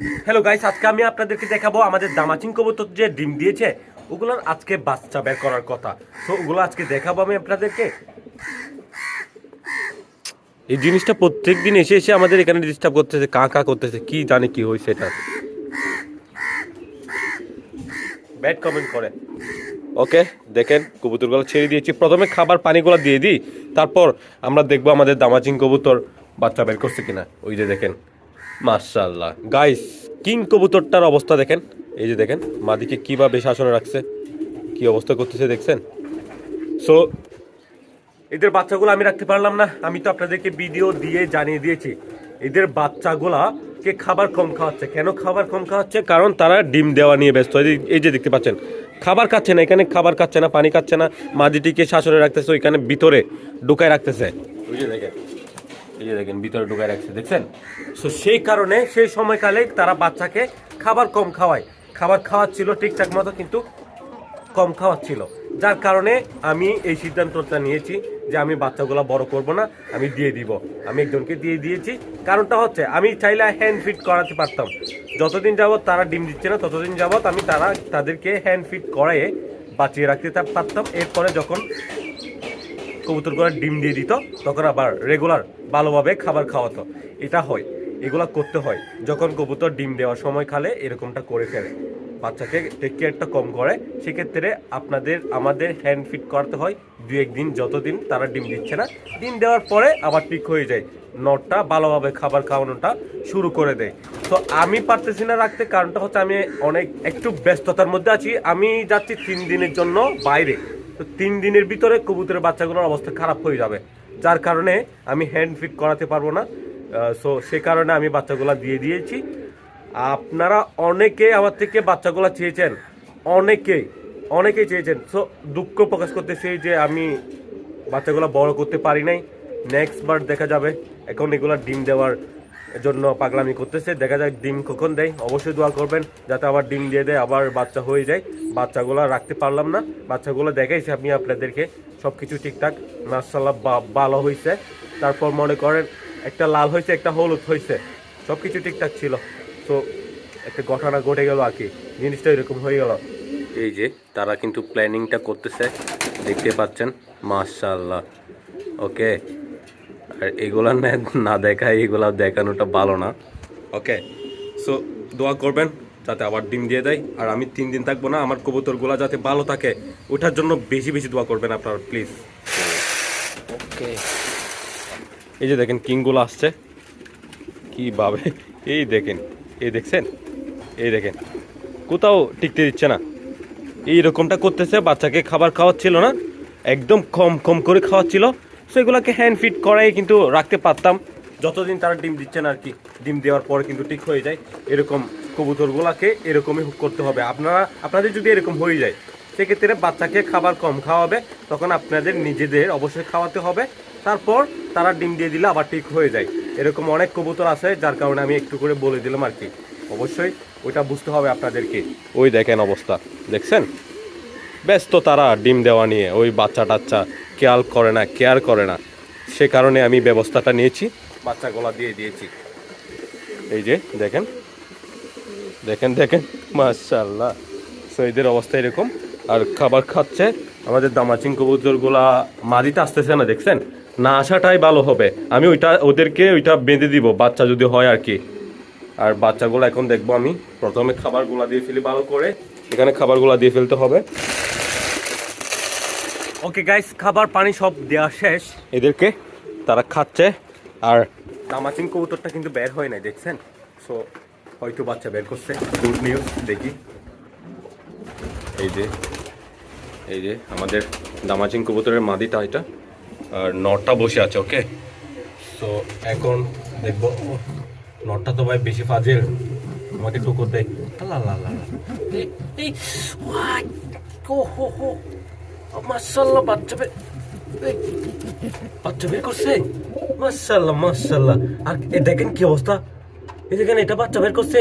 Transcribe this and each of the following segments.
Hello guys আজকে আমি আপনাদেরকে দেখাবো আমাদের দামাচিং কবুতর যে ডিম দিয়েছে, ওগুলোর আজকে বাচ্চা বের করার কথা। তো ওগুলো আজকে দেখাবো আমি আপনাদেরকে। এই জিনিসটা প্রত্যেক দিন এসে এসে আমাদের এখানে ডিস্টার্ব করতেছে, কা কা করতেছে, কি জানে কি হয়েছে এটা। ব্যাড কমেন্ট করে। ওকে দেখেন, কবুতরগুলো ছেড়ে দিয়েছি। প্রথমে খাবার পানিগুলো দিয়ে দিই, তারপর আমরা দেখব আমাদের দামাচিং কবুতর বাচ্চা বের করছে কিনা। ওই যে দেখেন মার্শাল্লাহ গাইস কিং কবুতরটার অবস্থা দেখেন। এই যে দেখেন, মাদিকে কীভাবে শাসনে রাখছে, কি অবস্থা করতেছে দেখছেন? সো এদের বাচ্চাগুলো আমি রাখতে পারলাম না। আমি তো আপনাদেরকে ভিডিও দিয়ে জানিয়ে দিয়েছি। এদের বাচ্চাগুলা কে খাবার কম খাওয়াচ্ছে? কেন খাবার কম খাওয়াচ্ছে? কারণ তারা ডিম দেওয়া নিয়ে ব্যস্ত। এই যে- দেখতে পাচ্ছেন, খাবার খাচ্ছে না, এখানে খাবার খাচ্ছে না, পানি খাচ্ছে না। মাদিটিকে শাসনে রাখতেছে, ওইখানে ভিতরে ঢুকায় রাখতেছে। দেখেন। এই যে দেখেন, ভিতরে ঢুকায় রাখছে, দেখছেন? সো সেই কারণে সেই সময়কালে তারা বাচ্চাকে খাবার কম খাওয়ায়। খাবার খাওয়াচ্ছিল ঠিকঠাক মতো, কিন্তু কম খাওয়াচ্ছিল। যার কারণে আমি এই সিদ্ধান্তটা নিয়েছি যে আমি বাচ্চাগুলো বড় করব না, আমি দিয়ে দিব। আমি একজনকে দিয়ে দিয়েছি। কারণটা হচ্ছে, আমি চাইলে হ্যান্ড ফিট করাতে পারতাম। যতদিন যাবত তারা ডিম দিচ্ছে না, ততদিন যাবত আমি তারা, তাদেরকে হ্যান্ড ফিট করায়ে বাঁচিয়ে রাখতে পারতাম। এরপরে যখন কবুতরগুলো ডিম দিয়ে দিত, তখন আবার রেগুলার ভালোভাবে খাবার খাওয়াতো। এটা হয়, এগুলা করতে হয়। যখন কবুতর ডিম দেওয়ার সময় খালে, এরকমটা করে ফেলে। বাচ্চাকে টেক কেয়ারটা কম করে। সেক্ষেত্রে আপনাদের, আমাদের হ্যান্ড ফিট করতে হয়। দু একদিন যতদিন তারা ডিম দিচ্ছে না, ডিম দেওয়ার পরে আবার ঠিক হয়ে যায়। নটটা ভালোভাবে খাবার খাওয়ানোটা শুরু করে দেয়। তো আমি পারতেছি না রাখতে, কারণটা হচ্ছে আমি অনেক, একটু ব্যস্ততার মধ্যে আছি। আমি যাচ্ছি তিন দিনের জন্য বাইরে। তো তিন দিনের ভিতরে কবুতরের বাচ্চাগুলোর অবস্থা খারাপ হয়ে যাবে। যার কারণে আমি হ্যান্ড ফিট করাতে পারব না। সো সে কারণে আমি বাচ্চাগুলো দিয়ে দিয়েছি। আপনারা অনেকে আমার থেকে বাচ্চাগুলো চেয়েছেন। অনেকেই অনেকেই চেয়েছেন। সো দুঃখ প্রকাশ করতেছি যে আমি বাচ্চাগুলো বড় করতে পারি নাই। নেক্সট বার দেখা যাবে। এখন এগুলো ডিম দেওয়ার জন্য পাগলামি করতেছে। দেখা যায় ডিম কখন দেয়। অবশ্যই দোয়া করবেন, যাতে আবার ডিম দিয়ে দেয়, আবার বাচ্চা হয়ে যায়। বাচ্চাগুলো রাখতে পারলাম না। বাচ্চাগুলো দেখাইছি আমি আপনাদেরকে। সব কিছু ঠিকঠাক মার্শাল্লাহ ভালো হয়েছে তারপর মনে করেন, একটা লাল হয়েছে একটা হলুদ হয়েছে সব কিছু ঠিকঠাক ছিল। তো, একটা ঘটনা ঘটে গেল আর কি। জিনিসটা এরকম হয়ে গেল। এই যে, তারা কিন্তু প্ল্যানিংটা করতেছে। দেখতে পাচ্ছেন? মার্শাল্লাহ ওকে আর এগুলা না দেখায়, এগুলা দেখানোটা ভালো না। ওকে সো দোয়া করবেন যাতে আবার ডিম দিয়ে দেয়। আর আমি তিন দিন থাকব না, আমার কবুতরগুলা যাতে ভালো থাকে ওঠার জন্য বেশি বেশি দোয়া করবেন আপনারা প্লিজ ওকে এই যে দেখেন কিংগুলো আসছে। কীভাবে এই দেখেন, এই দেখছেন? এই দেখেন, কোথাও টিকতে দিচ্ছে না। এই রকমটা করতেছে, বাচ্চাকে খাবার খাওয়াচ্ছিল না, একদম কম কম করে খাওয়াচ্ছিল। সো এগুলোকে হ্যান্ড ফিট করাই কিন্তু রাখতে পারতাম। যতদিন তারা ডিম দিচ্ছেন আর কি, ডিম দেওয়ার পরে কিন্তু ঠিক হয়ে যায়। এরকম কবুতরগুলোকে এরকমই হুক করতে হবে। আপনারা, আপনাদের যদি এরকম হয়ে যায়, সেক্ষেত্রে বাচ্চাকে খাবার কম খাওয়াবে, তখন আপনাদের নিজেদের অবশ্যই খাওয়াতে হবে। তারপর তারা ডিম দিয়ে দিলে আবার ঠিক হয়ে যায়। এরকম অনেক কবুতর আছে, যার কারণে আমি একটু করে বলে দিলাম আর কি। অবশ্যই ওইটা বুঝতে হবে আপনাদেরকে। ওই দেখেন অবস্থা, দেখছেন? ব্যস্ত তারা ডিম দেওয়া নিয়ে, ওই বাচ্চা টাচ্চা খেয়াল করে না, কেয়ার করে না। সে কারণে আমি ব্যবস্থাটা নিয়েছি, বাচ্চা গলা দিয়ে দিয়েছি। এই যে, দেখেন। দেখেন দেখেন। মাশাল্লাহ সো এদের অবস্থা এরকম। আর খাবার খাচ্ছে। আমাদের দামাচিং কবুতরগুলা মাদিতে আসতেছে না, দেখছেন? না আসাটাই ভালো হবে। আমি ওইটা, ওদেরকে ওইটা বেঁধে দিব, বাচ্চা যদি হয় আর কি। আর বাচ্চাগুলো এখন দেখব আমি। প্রথমে খাবারগুলো দিয়ে ফেলি ভালো করে। এখানে খাবারগুলো দিয়ে ফেলতে হবে। ওকে গাইস খাবার পানি সব দেওয়া শেষ। এদেরকে তারা খাচ্ছে আর দামাচিং কবুতরটা কিন্তু বের হয় নাই দেখছেন? সো হয়তো বাচ্চা বের করছে। গুড নিউজ দেখি। এই যে এই যে আমাদের দামাচিং কবুতরের মাদিটা এটা আর নটটা বসে আছে ওকে সো এখন দেখব ও, নটটা তো ভাই বেশি ফাজেল। আমাকে টুকুর দেয় আল্লাহ আল্লাহ আল্লাহ। এই এই ওয়াই, ও হো হো মাশাল্লাহ বাচ্চা বের বাচ্চা বের করছে আর দেখেন অবস্থা। এটা বাচ্চা বের করছে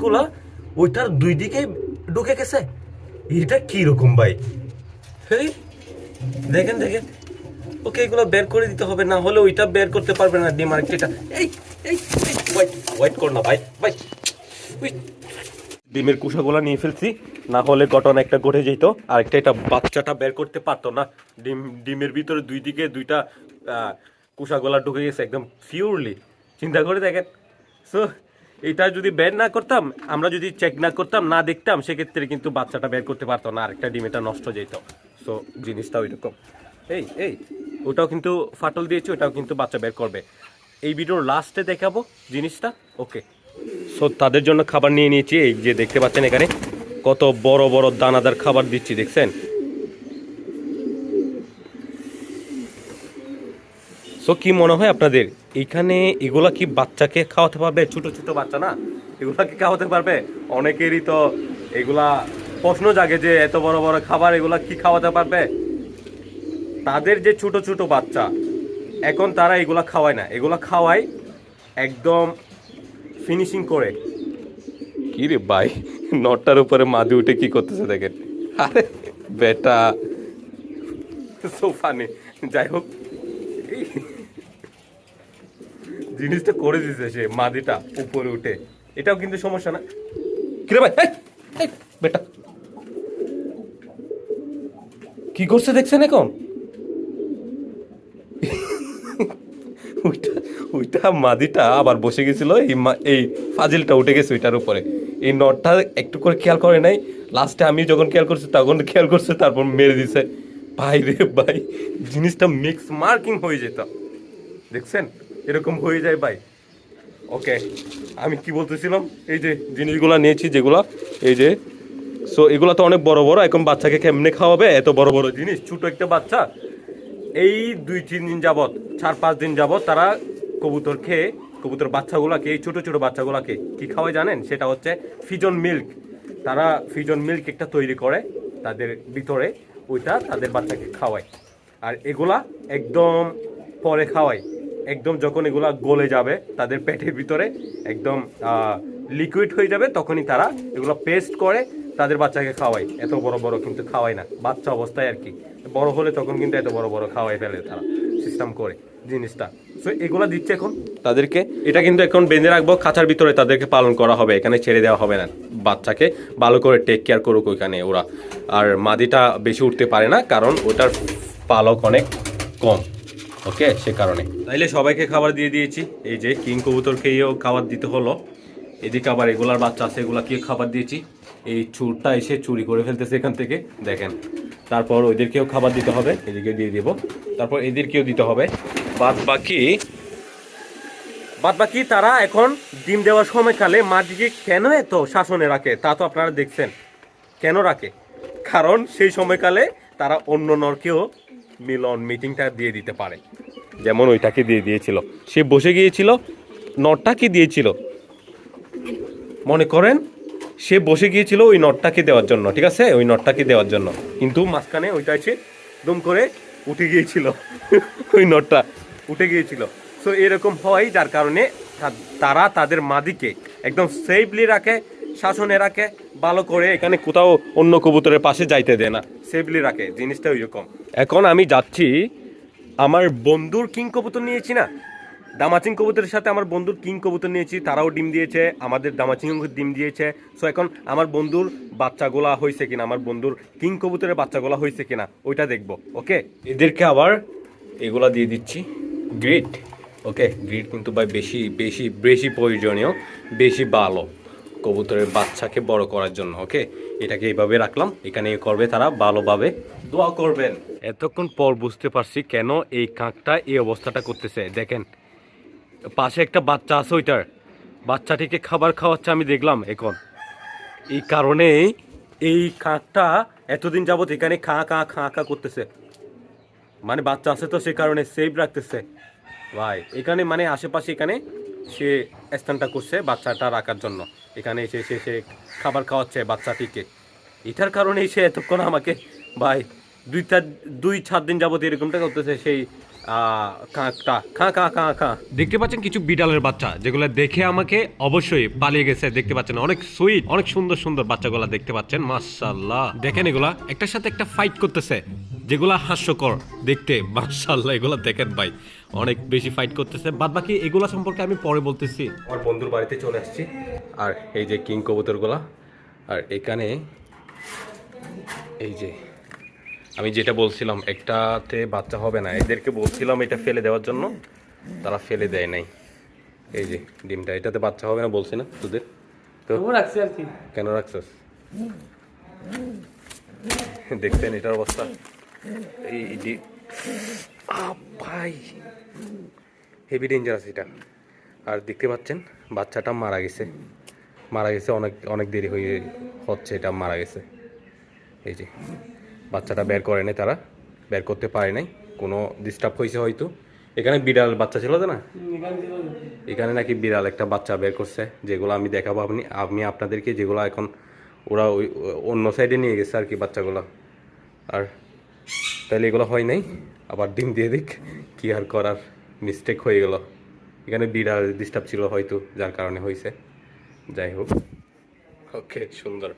কুলা ওইটার দুই ঢুকে গেছে। এটা কি রকম ভাই? দেখেন দেখেন। ওকে এগুলো বের করে দিতে হবে না হলে ওইটা বের করতে পারবে না ডিম আরেকটা এই এই ওয়েট ওয়েট কর না ভাই ভাই। ডিমের কুসাগুলা নিয়ে ফেলছি। না হলে কটন একটা ঘটে যেত। আর একটা এটা বাচ্চাটা বের করতে পারতো না। ডিম, ডিমের ভিতরে দুই দিকে দুইটা কুসাগুলা ঢুকে গেছে একদম পিওরলি চিন্তা করে দেখেন। সো এটা যদি বের না করতাম, আমরা যদি চেক না করতাম, না দেখতাম, সেক্ষেত্রে কিন্তু বাচ্চাটা বের করতে পারতো না। আরেকটা ডিম এটা নষ্ট যেত। সো জিনিসটা ওইরকম। এই এই, ওটাও কিন্তু ফাটল দিয়েছে, ওটাও কিন্তু বাচ্চা বের করবে। এই ভিডিওর লাস্টে দেখাবো জিনিসটা। ওকে সো তাদের জন্য খাবার নিয়ে নিয়েছি। এই যে দেখতে পাচ্ছেন এখানে, কত বড় বড় দানাদার খাবার দিচ্ছি, দেখছেন? সো কি মনে হয় আপনাদের? এখানে এগুলা কি বাচ্চাকে খাওয়াতে পারবে? ছোট ছোট বাচ্চা না? এগুলা কি খাওয়াতে পারবে? অনেকেরই তো এগুলা প্রশ্ন জাগে যে, এত বড় বড় খাবার এগুলা কি খাওয়াতে পারবে? তাদের যে ছোট ছোট বাচ্চা, এখন তারা এগুলা খাওয়ায় না। এগুলা খাওয়ায় একদম ফিনিশিং করে। কি রে ভাই নটার উপরে মাদি উঠে কি করতেছে দেখেন? আরে বেটা। সোফানে যাই হোক। জিনিসটা করে দিছে সে মাদিটা উপরে উঠে। এটাও কিন্তু সমস্যা না। কিরে ভাই এই, এই, বেটা। কি করছে দেখছেন এখন? ওইটা ওইটা মাদিটা আবার বসে গেছিল, এই এই ফাজিলটা উঠে গেছে ওইটার উপরে। এই নটটা একটু করে খেয়াল করে নাই, লাস্টে আমি যখন খেয়াল করছি তখন খেয়াল করছে, তারপর মেরে দিছে। ভাই রে ভাই, জিনিসটা মিক্স মার্কিং হয়ে যেত। দেখছেন? এরকম হয়ে যায় ভাই। ওকে আমি কি বলতেছিলাম? এই যে জিনিসগুলো নিয়েছি যেগুলা, এই যে সো এগুলো তো অনেক বড় বড়, এখন বাচ্চাকে কেমনে খাওয়াবে? এত বড় বড় জিনিস, ছোট একটা বাচ্চা। এই দুই, তিন দিন যাবত চার, পাঁচ দিন যাবত তারা কবুতর খেয়ে, কবুতর বাচ্চাগুলোকে, এই ছোটো ছোটো বাচ্চাগুলোকে কি খাওয়ায় জানেন? সেটা হচ্ছে ফিজন মিল্ক। তারা ফিজন মিল্ক একটা তৈরি করে তাদের ভিতরে, ওইটা তাদের বাচ্চাকে খাওয়ায়। আর এগুলা একদম পরে খাওয়ায়। একদম যখন এগুলা গলে যাবে, তাদের পেটের ভিতরে একদম লিকুইড হয়ে যাবে, তখনই তারা এগুলো পেস্ট করে তাদের বাচ্চাকে খাওয়ায়। এত বড় বড় কিন্তু খাওয়ায় না। বাচ্চা অবস্থায় আর কি। বড় হলে তখন কিন্তু এত বড় বড় খাওয়াই ফেলে তারা সিস্টেম করে জিনিসটা। সো এগুলা দিচ্ছে এখন? তাদেরকে এটা কিন্তু এখন বেঁধে রাখব, খাঁচার ভিতরে তাদেরকে পালন করা হবে, এখানে ছেড়ে দেওয়া হবে না। বাচ্চাকে ভালো করে টেক কেয়ার করুক ওইখানে ওরা। আর মাদিটা বেশি উঠতে পারে না, কারণ ওটার পালক অনেক কম, ওকে? সে কারণে। তাইলে সবাইকে খাবার দিয়ে দিয়েছি। এই যে কিং কবুতরকেও খাবার দিতে হলো। এদিকে আবার এগুলার বাচ্চা আছে এগুলাকে খাবার দিয়েছি? এই চুরটা এসে চুরি করে ফেলতেছে এখান থেকে, দেখেন। তারপর ওদেরকেও খাবার দিতে হবে, এদিকে দিয়ে দেব। তারপর এদেরকেও দিতে হবে। বাদ বাকি বাদ বাকি তারা এখন ডিম দেওয়ার সময়কালে মাটিকে কেন এত শাসনে রাখে তা তো আপনারা দেখছেন। কেন রাখে? কারণ সেই সময়কালে তারা অন্য নরকেও মিলন মিটিংটা দিয়ে দিতে পারে। যেমন ওইটাকে দিয়ে দিয়েছিল। সে বসে গিয়েছিল, নটটাকে দিয়েছিল। মনে করেন, সে বসে গিয়েছিল ওই নটটাকে দেওয়ার জন্য, ঠিক আছে? ওই নটটাকে দেওয়ার জন্য। কিন্তু মাঝখানে ওইটা এসে দুম করে উঠে গিয়েছিল। ওই নটটা। উঠে গিয়েছিল। সো এরকম হয়, যার কারণে তারা তাদের মাদিকে একদম সেফলি রাখে, শাসনে রাখে, ভালো করে এখানে কোথাও অন্য কবুতরের পাশে যাইতে দেয় না। সেফলি রাখে জিনিসটা ওইরকম। এখন আমি যাচ্ছি, আমার বন্ধুর কিং কবুতর নিয়েছি না? দামাচিং কবুতরের সাথে আমার বন্ধুর কিং কবুতর নিয়েছি, তারাও ডিম দিয়েছে, আমাদের দামাচিং ডিম দিয়েছে। সো এখন আমার বন্ধুর বাচ্চাগুলা হয়েছে কিনা, আমার বন্ধুর কিং কবুতরের বাচ্চাগুলা হয়েছে কিনা, ওইটা দেখব ওকে এদেরকে আবার এগুলা দিয়ে দিচ্ছি। গ্রিট ওকে গ্রিট কিন্তু ভাই বেশি বেশি বেশি প্রয়োজনীয় বেশি ভালো কবুতরের বাচ্চাকে বড় করার জন্য ওকে এটাকে এইভাবে রাখলাম। এখানে করবে তারা ভালোভাবে দোয়া করবেন। এতক্ষণ পর বুঝতে পারছি কেন এই কাঁকটা এই অবস্থাটা করতেছে। দেখেন পাশে একটা বাচ্চা আছে ওইটার। বাচ্চাটিকে খাবার খাওয়াচ্ছে আমি দেখলাম এখন। এই কারণেই এই কাকটা এতদিন যাবত এখানে খা খা খা খা করতেছে। মানে বাচ্চা আছে তো সে কারণে সেফ রাখতেছে। ভাই, এখানে মানে আশেপাশে এখানে সে স্থানটা করছে বাচ্চাটা রাখার জন্য। এখানে এসে সে সে খাবার খাওয়াচ্ছে বাচ্চাটিকে। এটার কারণেই সে এতক্ষণ আমাকে, ভাই, দুই চার দুই চার দিন যাবত এরকমটা করতেছে সেই খা খা খা খা দেখতে পাচ্ছেন কিছু বিড়ালের বাচ্চা, যেগুলো দেখে আমাকে অবশ্যই পালিয়ে গেছে, দেখতে পাচ্ছেন। অনেক সুইট অনেক সুন্দর সুন্দর বাচ্চাগুলা দেখতে পাচ্ছেন মাশাল্লাহ দেখেন এগুলা, একটার সাথে একটা ফাইট করতেছে। যেগুলা হাস্যকর দেখতে মাশাল্লাহ এগুলা দেখেন ভাই। অনেক বেশি ফাইট করতেছে। বাদ বাকি এগুলো সম্পর্কে আমি পরে বলতেছি। আমার বন্ধুর বাড়িতে চলে আসছি। আর এই যে কিং কবুতরগুলা আর এখানে এই যে আমি যেটা বলছিলাম একটাতে বাচ্চা হবে না। এদেরকে বলছিলাম এটা ফেলে দেওয়ার জন্য তারা ফেলে দেয় নাই। এই যে ডিমটা এটাতে বাচ্চা হবে না বলছি না তোদের। তো রাখছি আর কি। কেন রাখছস? দেখছেন এটার অবস্থা? এই ভাই হেভি ডেঞ্জারাস এটা। আর দেখতে পাচ্ছেন, বাচ্চাটা মারা গেছে। মারা গেছে অনেক অনেক দেরি হয়ে হচ্ছে, এটা মারা গেছে। এই যে, বাচ্চাটা বের করে নাই তারা। বের করতে পারে নাই। কোনো ডিস্টার্ব হয়েছে হয়তো। এখানে বিড়াল বাচ্চা ছিল না? এখানে নাকি বিড়াল একটা বাচ্চা বের করছে, যেগুলো আমি দেখাবো আপনি আমি আপনাদেরকে যেগুলো এখন ওরা ওই অন্য সাইডে নিয়ে গেছে আর কি বাচ্চাগুলো। আর তাহলে এগুলো হয় নাই। আবার ডিম দিয়ে দিক, কি আর করার মিস্টেক হয়ে গেল। এখানে বিড়াল ডিস্টার্ব ছিল হয়তো, যার কারণে হয়েছে। যাই হোক। ওকে সুন্দর।